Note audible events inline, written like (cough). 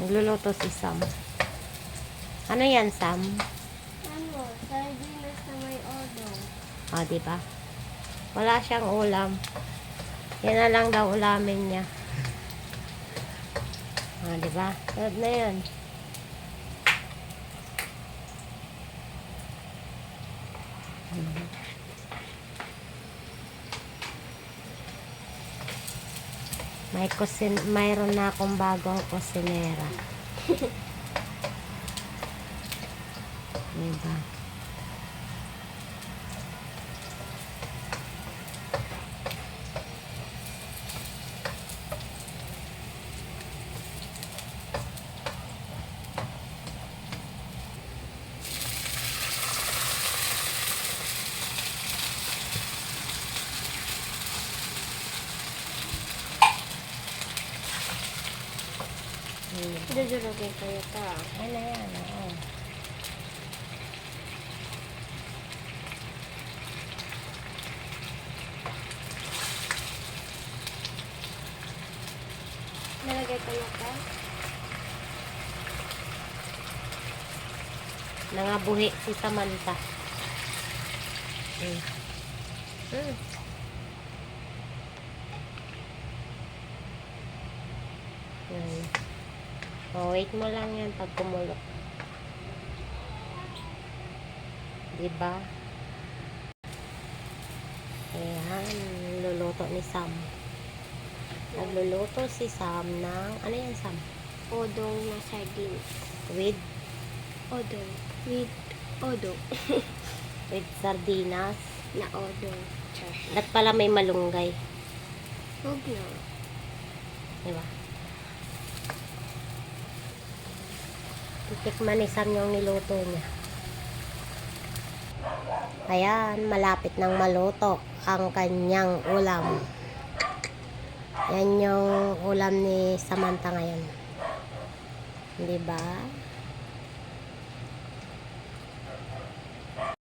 Nagluluto si Sam. Ano yan, Sam? Ano? Sardinas na may odong. O, di ba? Wala siyang ulam. Yan na lang daw ulamin niya. O, di ba? Sarap na yan. Mhm. May kusin, mayroon na akong bagong kusinera. (laughs) diba? Dudurugin ko ito. Ano yan? Oo. Nalagay ko na ito. Nangabuhi si Samantha. Hmm. Hmm. Yan. Oh, wait mo lang yan pag kumulo. Diba? Ayan, luluto ni Sam. Nagluluto si Sam ng, ano yan Sam? Odong na sardines. With, Odong. With odong. (laughs) with sardinas. na odong. Char. At pala may malunggay. Huwag na. Diba? Titikman ni Sam yung niluto niya. Ayan, malapit nang maluto ang kanyang ulam. Yan yung ulam ni Samantha ngayon. Di ba?